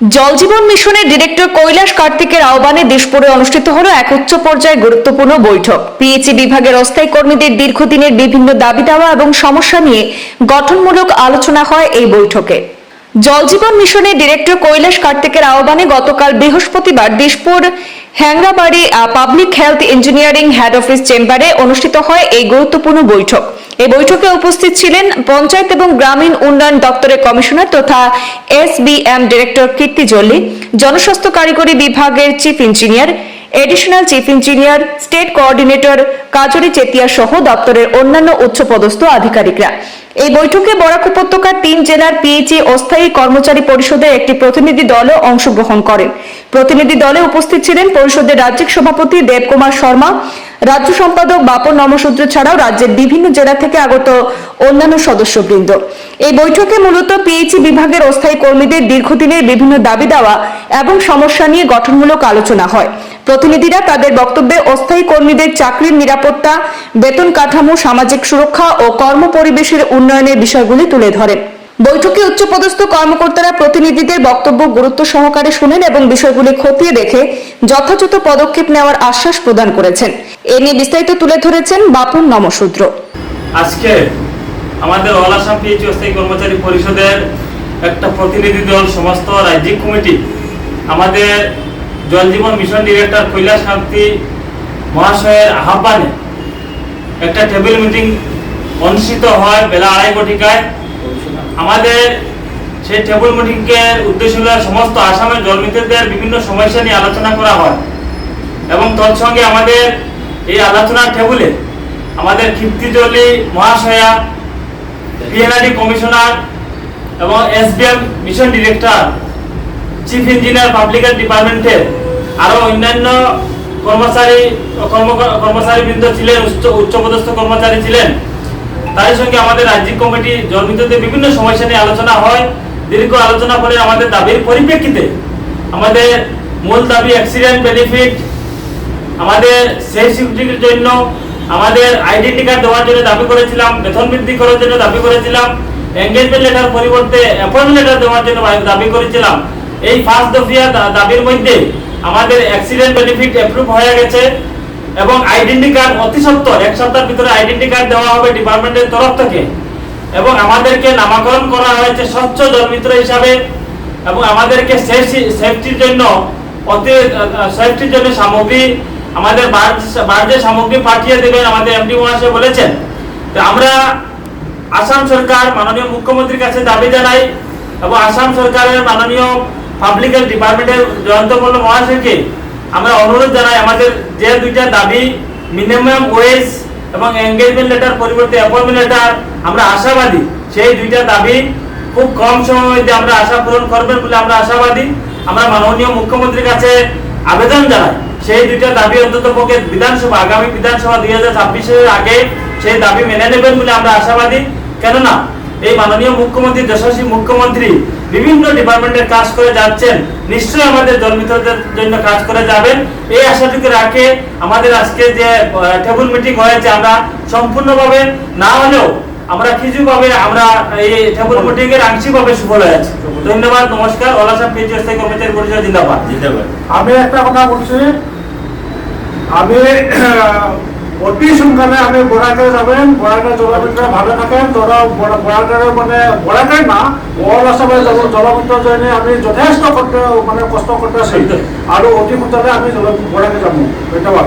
জলজীবন মিশনের ডিরেক্টর কৈলাস কার্তিকের আহ্বানে দেশপুরে অনুষ্ঠিত হলো এক উচ্চ পর্যায়ে গুরুত্বপূর্ণ বৈঠক। পিএইচি বিভাগের অস্থায়ী কর্মীদের দীর্ঘদিনের বিভিন্ন দাবি দাওয়া এবং সমস্যা নিয়ে গঠনমূলক আলোচনা হয় এই বৈঠকে। জলজীবন মিশনের ডিরেক্টর কৈলাস কার্তিকের আহ্বানে গতকাল বৃহস্পতিবার Dispur Hengrabari public health engineering head office চেম্বারে অনুষ্ঠিত হয় এই গুরুত্বপূর্ণ বৈঠক। এই বৈঠকে উপস্থিত ছিলেন পঞ্চায়েত এবং গ্রামীণ উন্নয়ন দপ্তরের কমিশনার তথা এসবিএম ডিরেক্টর কীর্তি জল্লি, জনস্বাস্থ্য কারিগরি বিভাগের chief engineer, additional chief engineer, state coordinator Kajari Chetia সহ দপ্তরের অন্যান্য উচ্চপদস্থ আধিকারিকরা। এই বৈঠকে বরাক উপত্যকার তিন জেলার পিএইচি অস্থায়ী কর্মচারী পরিষদের একটি প্রতিনিধি দলও অংশগ্রহণ করেন। প্রতিনিধি দলে উপস্থিত ছিলেন পরিষদের রাজ্যিক সভাপতি দেবকুমার শর্মা, রাজ্য সম্পাদক বাপন নমশূদ্র ছাড়াও রাজ্যের বিভিন্ন জেলা থেকে আগত অন্যান্য সদস্যবৃন্দ। এই বৈঠকে মূলত পিএইচি বিভাগের অস্থায়ী কর্মীদের দীর্ঘদিনের বিভিন্ন দাবি দেওয়া এবং সমস্যা নিয়ে গঠনমূলক আলোচনা হয়। প্রতিনিধিরা তাদের বক্তব্যে অস্থায়ী কর্মীদের চাকরির নিরাপত্তা, বেতন কাঠামো, সামাজিক সুরক্ষা ও কর্মপরিবেশের উন্নয়নের বিষয়গুলি তুলে ধরেন। বৈঠকে উচ্চপদস্থ কর্মকর্তারা প্রতিনিধিদের বক্তব্য গুরুত্ব সহকারে শুনেন এবং বিষয়গুলি খতিয়ে দেখে যথাযথ পদক্ষেপ নেওয়ার আশ্বাস প্রদান করেছেন। এ নিয়ে বিস্তারিত তুলে ধরেছেন বাপন নমশূদ্র আজকে আমাদের অল আসাম পিএইচি অস্থায়ী কর্মচারী পরিষদের একটা প্রতিনিধি দল, সমস্ত রাজ্যিক কমিটি, আমাদের জল জীবন মিশন ডিরেক্টর কৈলাস কান্তি মহাশয়ের আহ্বানে একটা টেবিল মিটিং অনুষ্ঠিত হয় বেলা আড়াই ঘটিকায়। আমাদের সেই টেবিল মিটিংয়ের উদ্দেশ্য হল সমস্ত আসামের জলমিত্রদের বিভিন্ন সমস্যা নিয়ে আলোচনা করা হয়। এবং তৎসঙ্গে আমাদের এই আলোচনার টেবিলে আমাদের কীর্তিজলি মহাশয়া পিএনআরডি কমিশনার এবং SBM mission director chief engineer public ডিপার্টমেন্টের আরও অন্যান্য কর্মচারী, কর্ম কর্মচারীবৃন্দ ছিলেন, উচ্চ, উচ্চপদস্থ কর্মচারী ছিলেন। তার সঙ্গে আমাদের রাজ্যিক কমিটি জলবিদ্যুতের বিভিন্ন সমস্যা নিয়ে আলোচনা হয়। দীর্ঘ আলোচনা করে আমাদের দাবির পরিপ্রেক্ষিতে আমাদের মূল দাবি অ্যাক্সিডেন্ট বেনিফিট আমাদের সেফ সিকিউরিটির জন্য, আমাদের আইডেন্টি কার্ড দেওয়ার জন্য দাবি করেছিলাম, বেতন বৃদ্ধি করার জন্য দাবি করেছিলাম এঙ্গেজমেন্ট লেটার পরিবর্তে অ্যাপয়েন্টমেন্ট লেটার দেওয়ার জন্য দাবি করেছিলাম। এই ফার্স্ট দফিয়া দাবির মধ্যে আমাদের অ্যাক্সিডেন্ট বেনিফিট অ্যাপ্রুভ হয়ে গেছে এবং আইডেন্টি কার্ড অতি সত্তর, এক সপ্তাহের ভিতরে আইডেন্টি কার্ড দেওয়া হবে ডিপার্টমেন্টের তরফ থেকে। এবং আমাদেরকে নামাকরণ করা হয়েছে স্বচ্ছ জলমিত্র হিসাবে এবং আমাদেরকে সেফটির জন্য অতি সেফটির জন্য সামগ্রী, আমাদের বার্জে সামগ্রী পাঠিয়ে দেবেন আমাদের এমডি মহাশয় বলেছেন। আমরা আসাম সরকার মাননীয় মুখ্যমন্ত্রীর কাছে দাবি জানাই এবং আসাম সরকারের মাননীয় পাবলিক হেলথ ডিপার্টমেন্টের জয়ন্ত মল্ল মহাশয়কে আমরা অনুরোধ জানাই, আমাদের যে দুইটা দাবি মিনিমাম ওয়েজ এবং এঙ্গেজমেন্ট লেটার পরিবর্তে অ্যাপয়েন্টমেন্ট লেটার আমরা আশাবাদী। সেই দুইটা দাবি খুব কম সময়ের মধ্যে আমরা আশা পূরণ করবেন বলে আমরা আশাবাদী। আমরা মাননীয় মুখ্যমন্ত্রীর কাছে আবেদন জানাই, সেই দুইটা দাবি অন্তত পক্ষে বিধানসভা, আগামী বিধানসভা দুই হাজার আগে সেই দাবি মেনে নেবেন বলে আমরা আশাবাদী। কেননা এই মাননীয় মুখ্যমন্ত্রী যশস্বী মুখ্যমন্ত্রী বিভিন্ন ডিপার্টমেন্টের কাজ করে যাচ্ছেন। নিশ্চয়ই আমাদের জন্মিতদের জন্য কাজ করে যাবেন। এই আশাটুকু রাখে আমাদের আজকে যে টেবিল মিটিং হয়েছে আমরা সম্পূর্ণভাবে, না হলেও আমরা কিছুভাবে আমরা এই টেবিল মিটিং এর আংশিকভাবে সফল হয়েছে ধন্যবাদ, নমস্কার। ওলাসা পিএইচএস থেকে কর্মচারী পরিষদ জিন্দাবাদ। জিন্দাবাদ। আমি একটা কথা বলছি। আমি অতি সোনকালে আমি বড়াকে যাবেন বড়াকে জলমিত্র ভালো থাকেন ধরো বরাকের মানে বড়াকে না অল আসামে যাব জলমিত্র জয়নে আমি যথেষ্ট করতে মানে কষ্ট করতে আছি। আৰু অতি সোনকালে আমি জল যাব ধন্যবাদ।